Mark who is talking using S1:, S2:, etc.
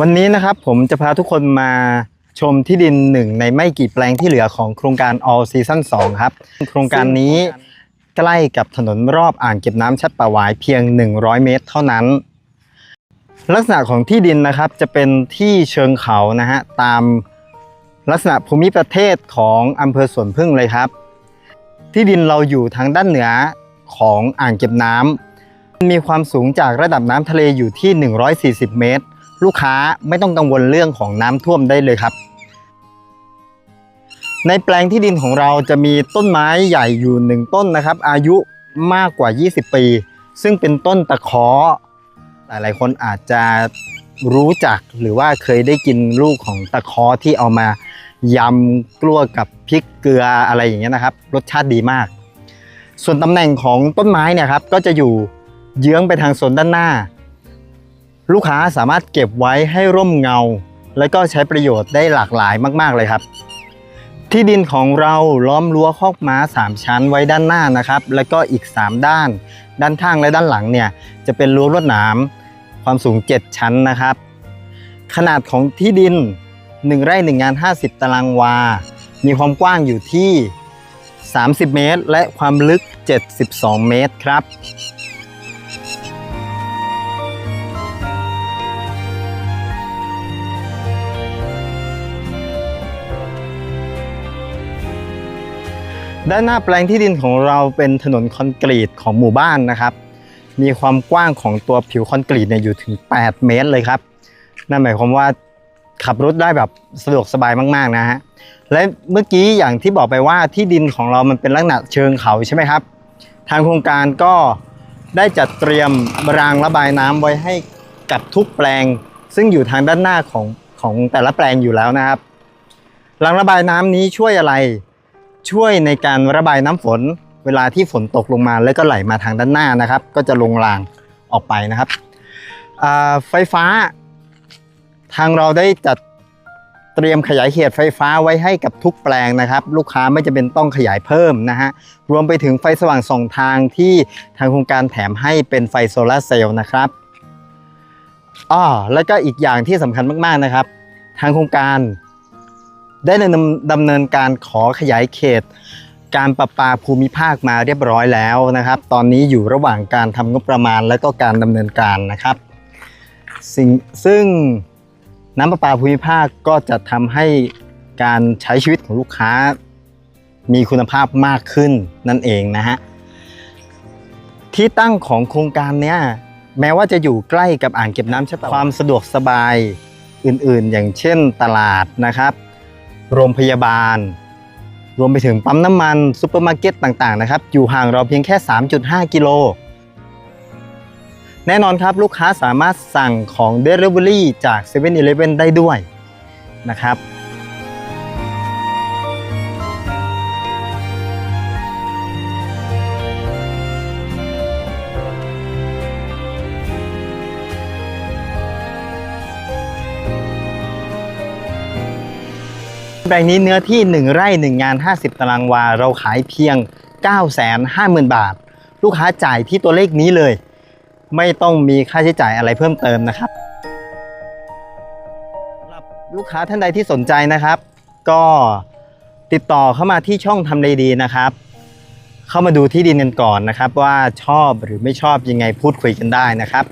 S1: วันนี้นะครับผมจะพาทุกคนมาชมที่ดินหนึ่งในไม่กี่แปลงที่เหลือของโครงการ All Season 2 ครับ โครงการนี้ใกล้กับถนนรอบอ่างเก็บน้ำชัดป่าหวายเพียง 100 เมตรเท่านั้น ลักษณะของที่ดินนะครับจะเป็นที่เชิงเขานะฮะตามลักษณะภูมิประเทศของอำเภอสวนพึ่งเลยครับ ที่ดินเราอยู่ทางด้านเหนือของอ่างเก็บน้ำมีความสูงจากระดับน้ำทะเลอยู่ที่ 140 เมตร ลูกค้าไม่ต้องกังวลเรื่องของน้ำท่วมได้เลยครับ ในแปลงที่ดินของเราจะมีต้นไม้ใหญ่อยู่หนึ่งต้นนะครับ อายุมากกว่า 20 ปี ซึ่งเป็นต้นตะเคอหลายๆ คนอาจจะรู้จักหรือว่าเคยได้กินลูกของตะเคอที่เอามายำกลัวกับพริกเกลืออะไรอย่างเงี้ยนะครับ รสชาติดีมาก ส่วนตำแหน่งของต้นไม้เนี่ยครับก็จะอยู่เยื้องไปทางโซนด้านหน้า ลูกค้าสามารถเก็บไว้ให้ร่มเงา และก็ใช้ประโยชน์ได้หลากหลายมาก ๆ เลยครับ ที่ดินของเราล้อมรั้วคอกม้า 3 ชั้นไว้ด้านหน้านะครับ แล้วก็อีก 3 ด้าน ด้านข้างและด้านหลังเนี่ยจะเป็นรั้วลวดหนามความสูง 7 ชั้นนะครับ ขนาดของที่ดิน 1 ไร่1งาน 50 ตารางวา มีความกว้างอยู่ที่ 30 เมตร และความลึก 72 เมตรครับ ด้านหน้าแปลงที่ดินของเราเป็นถนนคอนกรีตของหมู่บ้านนะครับ มีความกว้างของตัวผิวคอนกรีตเนี่ยอยู่ถึง 8 เมตรเลยครับ นั่นหมายความว่าขับรถได้แบบสะดวกสบายมากๆนะฮะ และเมื่อกี้อย่างที่บอกไปว่าที่ดินของเรามันเป็นลักษณะเชิงเขาใช่ไหมครับ ทางโครงการก็ได้จัดเตรียมรางระบายน้ำไว้ให้กับทุกแปลง ซึ่งอยู่ทางด้านหน้าของของแต่ละแปลงอยู่แล้วนะครับ รางระบายน้ำนี้ช่วยอะไร ช่วยในการระบายน้ำฝน เวลาที่ฝนตกลงมาแล้วก็ไหลมาทางด้านหน้านะครับ ก็จะลงรางออกไปนะครับไฟฟ้า ทางเราได้จัดเตรียมขยายเขตไฟฟ้าไว้ให้กับทุกแปลงนะครับ ลูกค้าไม่จำเป็นต้องขยายเพิ่มนะฮะรวมไปถึงไฟสว่างสองทางที่ทางโครงการแถมให้เป็นไฟโซลาเซลล์นะครับอ้อแล้วก็อีกอย่างที่สำคัญมากๆนะครับ ทางโครงการ ได้ดำเนินการขอขยายเขต การประปาภูมิภาคมาเรียบร้อยแล้วนะครับ ตอนนี้อยู่ระหว่างการทำงบประมาณและก็การดำเนินการนะครับสิ่งซึ่งน้ำประปาภูมิภาคก็จะทำให้การใช้ชีวิตของลูกค้า มีคุณภาพมากขึ้นนั่นเองนะฮะที่ตั้งของโครงการเนี้ยแม้ว่าจะอยู่ใกล้กับอ่างเก็บน้ำใช่ปะความสะดวกสบายอื่นๆ อย่างเช่นตลาดนะครับ โรงพยาบาล รวมไปถึงปั๊มน้ำมันซูเปอร์มาร์เก็ตต่างๆนะครับ อยู่ห่างเราเพียงแค่ 3.5 กิโล แน่นอนครับลูกค้าสามารถสั่งของ Delivery จาก7 e เ e ่ e อได้ด้วยนะครับ ปลงนี้เนื้อที่ 1 ไร่ 1 งาน 50 ตารางวา เราขายเพียง 950,000 บาท ลูกค้าจ่ายที่ตัวเลขนี้เลย ไม่ต้องมีค่าใช้จ่ายอะไรเพิ่มเติมนะครับสำหรับลูกค้าท่านใดที่สนใจนะครับ ก็ติดต่อเข้ามาที่ช่องทำเลดีนะครับ เข้ามาดูที่ดินกันก่อนนะครับ ว่าชอบหรือไม่ชอบยังไงพูดคุยกันได้นะครับ